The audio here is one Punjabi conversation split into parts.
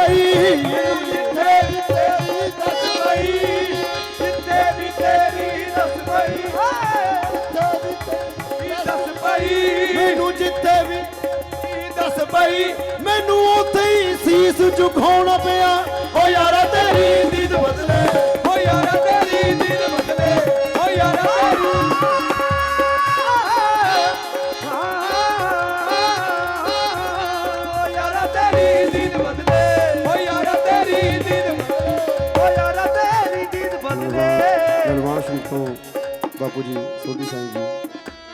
ਬਈ ਜਿੱਥੇ ਵੀ ਤੇਰੀ ਦੱਸ ਪਈ ਜਿੱਥੇ ਵੀ ਤੇਰੀ ਦੱਸ ਪਈ ਵੀ ਦੱਸ ਪਈ ਮੈਨੂੰ ਜਿੱਥੇ ਵੀ ਦੱਸ ਪਈ ਮੈਨੂੰ ਉੱਥੇ ਹੀ ਸੀਸ ਝੁਕਾਉਣਾ ਪਿਆ। ਓ ਯਾਰਾ, ਤੇਰੀ ਦੀਦ ਬਦਲੇ, ਓ ਯਾਰਾ, ਤੇਰੀ ਦਿਲ ਬਦਲੇ। ਤੋਂ ਬਾਪੂ ਜੀ ਸੋਢੀ ਸਾਈਂ ਜੀ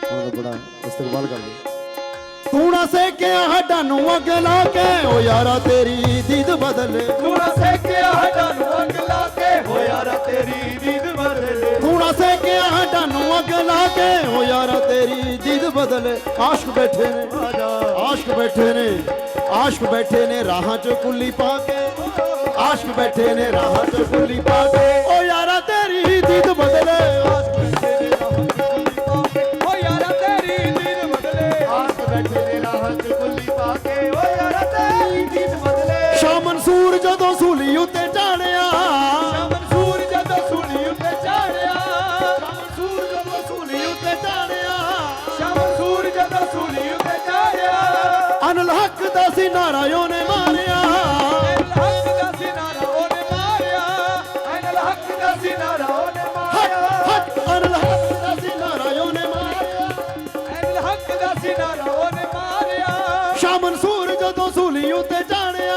ਉਹਨਾਂ ਦਾ ਬੜਾ ਇਸਤਕਬਾਲ ਕਰਦੇ। ਤੂੰ ਨਾ ਸੇਕਿਆ ਹੱਡਾਂ ਨੂੰ ਅੱਗ ਲਾ ਕੇ ਓ ਯਾਰਾ ਤੇਰੀ ਦੀਦ ਬਦਲੇ। ਤੂੰ ਨਾ ਸੇਕਿਆ ਹੱਡਾਂ ਨੂੰ ਅੱਗ ਲਾ ਕੇ ਓ ਯਾਰਾ ਤੇਰੀ ਦਿਲ ਬਦਲੇ। ਤੂੰ ਨਾ ਸੇਕਿਆ ਹੱਡਾਂ ਨੂੰ ਅੱਗ ਲਾ ਕੇ ਓ ਯਾਰਾ ਤੇਰੀ ਦੀਦ ਬਦਲੇ। ਆਸ਼ਕ ਬੈਠੇ ਨੇ ਆਸ਼ਕ ਬੈਠੇ ਨੇ ਆਸ਼ਕ ਬੈਠੇ ਨੇ ਰਾਹਾਂ 'ਚ ਕੁੱਲੀ ਪਾ ਕੇ। ਆਸ਼ਕ ਬੈਠੇ ਨੇ ਰਾਹਾਂ 'ਚ ਕੁੱਲੀ ਪਾ ਕੇ। ਦੀਦ ਬਦਲੇ। ਆਸ਼ਕ ਬੈਠੇ ਓ ਯਾਰਾ ਤੇਰੀ ਬਦਲੇ। ਰਾਹਾਂ ਪਾ ਕੇ। ਓ ਯਾਰਾ ਤੇਰੀ ਦਿਲ ਬਦਲੇ। ਸ਼ਾਹ ਮਨਸੂਰ ਜਦੋਂ ਸੂਲੀ ਉੱਤੇ ਮਨਸੂਰ ਜਦੋਂ ਸੂਲੀ ਉੱਤੇ ਚਾੜਿਆ। ਮਨਸੂਰ ਜਦੋਂ ਸੂਲੀ ਉੱਤੇ ਜਦੋਂ ਸੂਲੀ ਉੱਤੇ ਚਾੜਿਆ। ਅਨਲ ਹੱਕ ਦਾ ਸੀ ਨਾਰਾ ਸ਼ਾਹ ਮਨਸੂਰ ਜਦੋਂ ਸੂਲੀ ਉੱਤੇ ਝਾੜਿਆ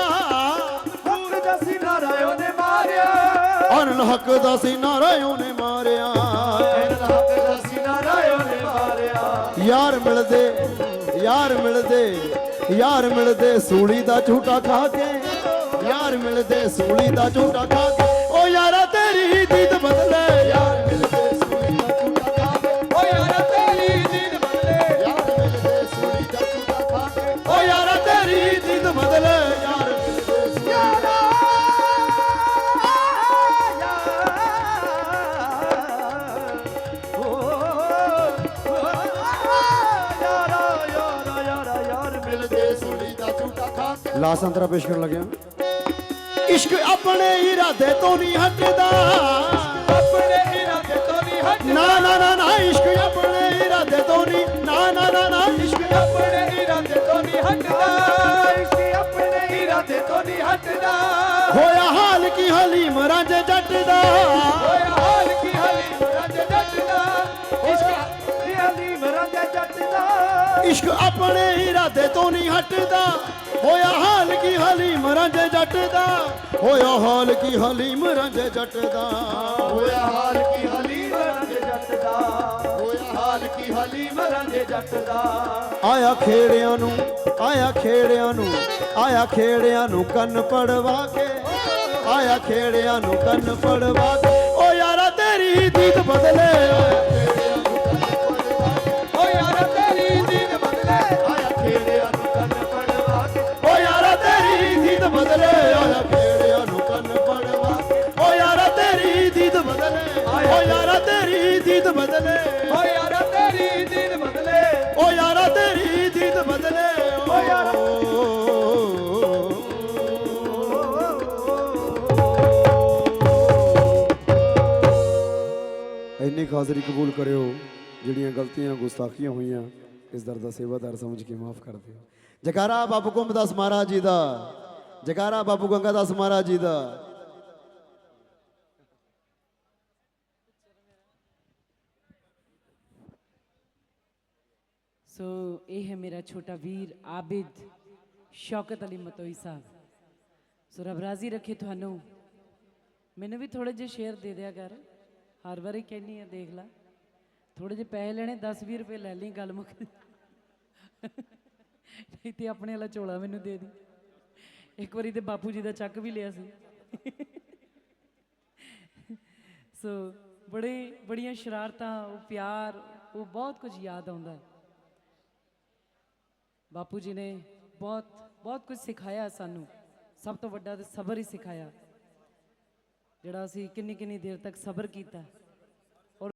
ਹੱਕ ਦਾ ਸਿਨਾਰਾ ਉਹਨੇ ਮਾਰਿਆ। ਅਨਲ ਹੱਕ ਦਾ ਸੀ ਨਾਰਾ ਉਹਨੇ ਮਾਰਿਆ। ਐਨਲ ਹੱਕ ਦਾ ਸਿਨਾਰਾ ਉਹਨੇ ਮਾਰਿਆ। ਯਾਰ ਮਿਲਦੇ ਯਾਰ ਮਿਲਦੇ ਯਾਰ ਮਿਲਦੇ ਸੂਲੀ ਦਾ ਝੂਟਾ ਖਾ ਕੇ। ਯਾਰ ਮਿਲਦੇ ਸੂਲੀ ਦਾ ਝੂਟਾ ਖਾ ਕੇ। ਲਾਸ ਅੰਤਰਾ ਪੇਸ਼ ਕਰਨ ਲੱਗਿਆ। ਇਸ਼ਕ ਆਪਣੇ ਇਰਾਦੇ ਤੋਂ ਨਹੀਂ ਹਟਦਾ। ਆਪਣੇ ਇਰਾਦੇ ਤੋਂ ਨਹੀਂ ਹਟਦਾ। ਨਾ ਨਾ ਨਾ ਨਾ ਇਸ਼ਕ ਆਪਣੇ ਇਰਾਦੇ ਤੋਂ ਨਹੀਂ ਨਾ ਨਾ ਨਾ ਨਾ ਇਸ਼ਕ ਆਪਣੇ ਇਰਾਦੇ ਤੋਂ ਨਹੀਂ ਹਟਦਾ। ਇਸ਼ਕ ਆਪਣੇ ਇਰਾਦੇ ਤੋਂ ਨਹੀਂ ਹਟਦਾ। ਹੋਇਆ ਹਾਲ ਕੀ ਹਲੀਮ ਰਾਂਝੇ ਜੱਟ ਦਾ। ਹੋਇਆ ਹਾਲ ਕੀ ਹਲੀਮ ਰੰਜ ਜੱਟ ਦਾ। ਇਸ਼ਕ ਹਲੀਮ ਜੱਟ ਦਾ। ਇਸ਼ਕ ਆਪਣੇ ਇਰਾਦੇ ਤੋਂ ਨਹੀਂ ਹਟਦਾ। ਹੋਇਆ ਹਾਲ ਕੀ ਹਲੀਮ ਰਾਂਝੇ ਜੱਟ ਦਾ? ਹੋਇਆ ਹਾਲ ਕੀ ਹਲੀਮ ਰਾਂਝੇ ਜੱਟ ਦਾ? ਹੋਇਆ ਹਾਲ ਕੀ ਹਲੀਮ ਰੰਜ ਜੱਟ ਦਾ? ਹੋਇਆ ਹਾਲ ਕੀ ਹਲੀਮ ਰੰਜ ਜੱਟ ਦਾ? ਆਇਆ ਖੇੜਿਆਂ ਨੂੰ, ਆਇਆ ਖੇੜਿਆਂ ਨੂੰ, ਆਇਆ ਖੇੜਿਆਂ ਨੂੰ ਕੰਨ ਪੜਵਾ ਕੇ। ਆਇਆ ਖੇੜਿਆਂ ਨੂੰ ਕੰਨ ਪੜਵਾ ਕੇ। ਓ ਯਾਰਾ ਤੇਰੀ ਦੀਦ ਬਦਲੇ। ਇੰਨੀ ਖਾਜ਼ਰੀ ਕਬੂਲ ਕਰਿਓ, ਜਿਹੜੀਆਂ ਗਲਤੀਆਂ, ਗੁਸਤਾਖੀਆਂ ਹੋਈਆਂ, ਇਸ ਦਰ ਦਾ ਸੇਵਾਦਾਰ ਸਮਝ ਕੇ ਮਾਫ ਕਰ ਦਿਓ। ਜਕਾਰਾ ਬਾਬੂ ਗੁੰਮਦਾਸ ਮਹਾਰਾਜ ਜੀ ਦਾ, ਜਕਾਰਾ ਬਾਬੂ ਗੰਗਾਦਾਸ ਮਹਾਰਾਜ ਜੀ ਦਾ। ਸੋ ਇਹ ਹੈ ਮੇਰਾ ਛੋਟਾ ਵੀਰ ਆਬਿਦ ਸ਼ੌਕਤ ਅਲੀ ਮਤੋਈ ਸਾਹਿਬ। ਸੋ ਰੱਬ ਰਾਜ਼ੀ ਰੱਖੇ ਤੁਹਾਨੂੰ। ਮੈਨੂੰ ਵੀ ਥੋੜੇ ਜਿਹੇ ਸ਼ੇਰ ਦੇ ਦਿਆ ਕਰ। ਹਰ ਵਾਰੀ ਕਹਿੰਨੀ ਆ, ਦੇਖ ਲੈ ਥੋੜੇ ਜਿਹੇ ਪੈਸੇ ਲੈਣੇ 10 20 ਰੁਪਏ ਲੈ ਲਈ ਗੱਲ ਮੁੱਕ ਨਹੀਂ ਤੇ ਆਪਣੇ ਵਾਲਾ ਝੋਲਾ ਮੈਨੂੰ ਦੇ ਦੀ। ਇੱਕ ਵਾਰੀ ਤੇ ਬਾਪੂ ਜੀ ਦਾ ਚੱਕ ਵੀ ਲਿਆ ਸੀ। ਸੋ ਬੜੇ, ਬੜੀਆਂ ਸ਼ਰਾਰਤਾਂ, ਉਹ ਪਿਆਰ, ਉਹ ਬਹੁਤ ਕੁਝ ਯਾਦ ਆਉਂਦਾ ਹੈ। ਬਾਪੂ ਜੀ ਨੇ ਬਹੁਤ ਬਹੁਤ ਕੁਝ ਸਿਖਾਇਆ ਸਾਨੂੰ। ਸਭ ਤੋਂ ਵੱਡਾ ਤੇ ਸਬਰ ਹੀ ਸਿਖਾਇਆ। ਜਿਹੜਾ ਅਸੀਂ ਕਿੰਨੀ ਕਿੰਨੀ ਦੇਰ ਤੱਕ ਸਬਰ ਕੀਤਾ।